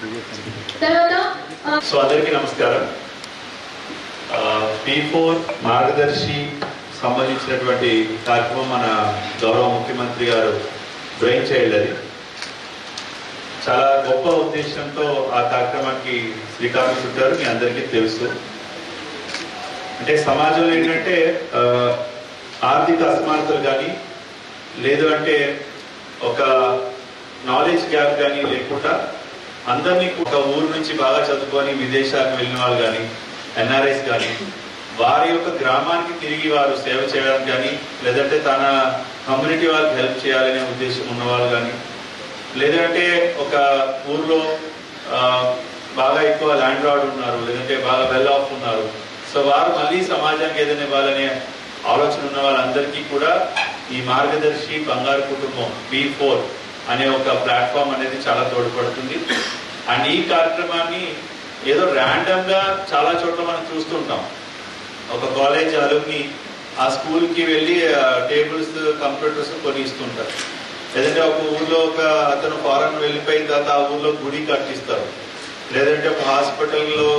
తర్వాత సో అందరికీ నమస్కారం. పీ ఫోర్ మార్గదర్శి సంబంధించినటువంటి కార్యక్రమం మన గౌరవ ముఖ్యమంత్రి గారు బ్రెయిన్ చైల్డ్ అది. చాలా గొప్ప ఉద్దేశంతో ఆ కార్యక్రమానికి శ్రీకారం చుట్టారు మీ అందరికీ తెలుసు. అంటే సమాజంలో ఏంటంటే ఆర్థిక అసమానతలు కానీ లేదు అంటే ఒక నాలెడ్జ్ గ్యాప్ కానీ లేకుండా అందరినీ ఒక ఊరు నుంచి బాగా చదువుకొని విదేశాలకు వెళ్ళిన వాళ్ళు కానీ ఎన్ఆర్ఐస్ కానీ వారి యొక్క గ్రామానికి తిరిగి వారు సేవ చేయడం కానీ లేదంటే తన కమ్యూనిటీ వాళ్ళకి హెల్ప్ చేయాలనే ఉద్దేశం ఉన్నవాళ్ళు కానీ లేదంటే ఒక ఊర్లో బాగా ఎక్కువ ల్యాండ్ రాడ్ ఉన్నారు లేదంటే బాగా వెల్ ఆఫ్ ఉన్నారు. సో వారు మళ్ళీ సమాజానికి ఏదైనా ఇవ్వాలనే ఆలోచన ఉన్న వాళ్ళందరికీ కూడా ఈ మార్గదర్శి బంగారు కుటుంబం బి ఫోర్ అనే ఒక ప్లాట్ఫామ్ అనేది చాలా తోడ్పడుతుంది. అండ్ ఈ కార్యక్రమాన్ని ఏదో ర్యాండమ్గా చాలా చోట్ల మనం చూస్తుంటాం. ఒక కాలేజ్ అలుమ్ని ఆ స్కూల్కి వెళ్ళి టేబుల్స్ కంప్యూటర్స్ కొని ఇస్తుంటారు లేదంటే ఒక ఊర్లో ఒక అతను ఫారెన్ వెళ్ళిపోయిన తర్వాత ఆ ఊర్లో గుడి కట్టిస్తారు. లేదంటే ఒక హాస్పిటల్లో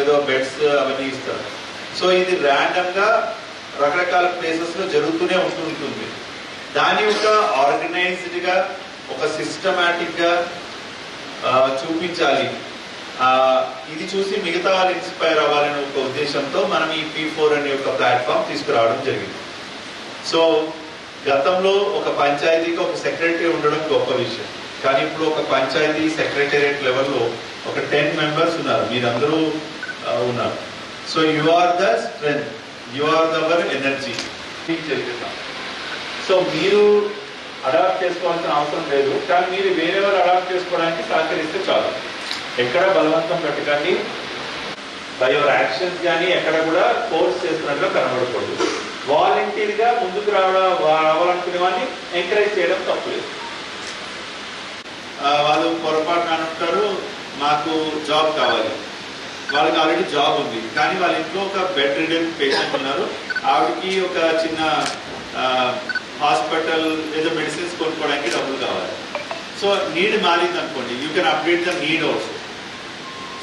ఏదో బెడ్స్ అవన్నీ ఇస్తారు. సో ఇది ర్యాండమ్గా రకరకాల ప్లేసెస్లో జరుగుతూనే ఉంటుంటుంది. దాని యొక్క ఆర్గనైజ్డ్గా ఒక సిస్టమేటిక్గా చూపించాలి. ఇది చూసి మిగతా వాళ్ళు ఇన్స్పైర్ అవ్వాలనే ఒక ఉద్దేశంతో మనం ఈ పీ ఫోర్ అనే ఒక ప్లాట్ఫామ్ తీసుకురావడం జరిగింది. సో గతంలో ఒక పంచాయతీకి ఒక సెక్రటరీ ఉండడం గొప్ప విషయం. కానీ ఇప్పుడు ఒక పంచాయతీ సెక్రటేరియట్ లెవెల్లో ఒక టెన్ మెంబర్స్ ఉన్నారు. మీరందరూ ఉన్నారు. So you are the strength you are their energy మీకు సో మీరు అడాప్ట్ చేసుకోవాల్సిన అవసరం లేదు. కానీ మీరు వేరే వారు అడాప్ట్ చేసుకోవడానికి సహకరిస్తే చాలు. ఎక్కడ బలవంతం పెట్టకండి. బై యువర్ యాక్షన్స్ కానీ ఎక్కడ కూడా ఫోర్స్ చేస్తున్నట్లు కనబడకూడదు. వాలంటీర్గా ముందుకు రావడం రావాలనుకునే వాళ్ళని ఎంకరేజ్ చేయడం తప్పులేదు వాళ్ళు పొరపాటు అంటారు మాకు జాబ్ కావాలి. వాళ్ళకి ఆల్రెడీ జాబ్ ఉంది. కానీ వాళ్ళ ఇంట్లో ఒక బెడ్ రిడెన్ పేషెంట్ ఉన్నారు. ఆవిడకి ఒక చిన్న హాస్పిటల్ ఏదో మెడిసిన్స్ కొనుక్కోవడానికి డబ్బులు కావాలి. సో నీడ్ మారింది అనుకోండి. You can update the need also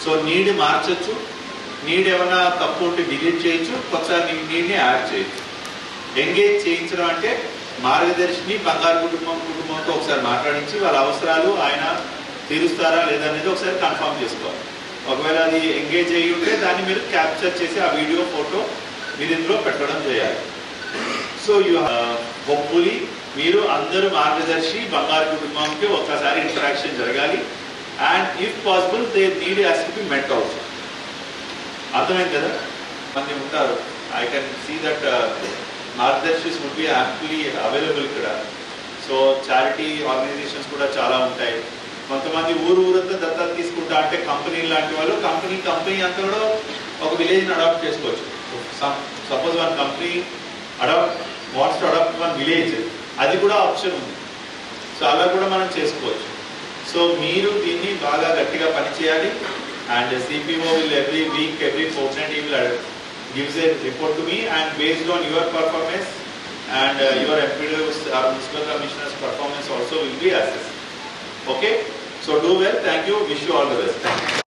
so need మార్చొచ్చు. నీడ్ ఏమైనా తప్పు ఉంటే డిలీట్ చేయొచ్చు. కొత్త నీడ్ని యాడ్ చేయొచ్చు. ఎంగేజ్ చేయించడం అంటే మార్గదర్శిని బంగారు కుటుంబం కుటుంబంతో ఒకసారి మాట్లాడించి వాళ్ళ అవసరాలు ఆయన తీరుస్తారా లేదా అనేది ఒకసారి కన్ఫర్మ్ చేసుకోవాలి. ఒకవేళ అది ఎంగేజ్ అయ్యి ఉంటే దాన్ని మీరు క్యాప్చర్ చేసి ఆ వీడియో ఫోటో మీరు ఇందులో పెట్టడం చేయాలి. సో యూ హోప్ఫుల్లీ మీరు అందరూ మార్గదర్శి బంగారు కుటుంబంకి ఒక్కసారి ఇంటరాక్షన్ జరగాలి. And if possible they need as to be met also అర్థమైంది కదా? మంది ఉంటారు. ఐ కెన్ సీ దట్ మార్గదర్శిస్ వుడ్ బి యాక్చువల్లీ అవైలబుల్ ఇక్కడ. సో చారిటీ ఆర్గనైజేషన్స్ కూడా చాలా ఉంటాయి. కొంతమంది ఊరు ఊరంతా దత్తాలు తీసుకుంటా అంటే కంపెనీ లాంటి వాళ్ళు కంపెనీ కంపెనీ అంతా కూడా ఒక విలేజ్ని అడాప్ట్ చేసుకోవచ్చు. Suppose one company adapt wants to adapt one village. అది కూడా ఆప్షన్ ఉంది. సో అలా కూడా మనం చేసుకోవచ్చు. సో మీరు దీన్ని బాగా గట్టిగా పనిచేయాలి and CPO will every week every fortnight he will gives a report to me and based on your performance and your MPDOs or municipal commissioners performance also will be assess okay so do well thank you wish you all the best thank you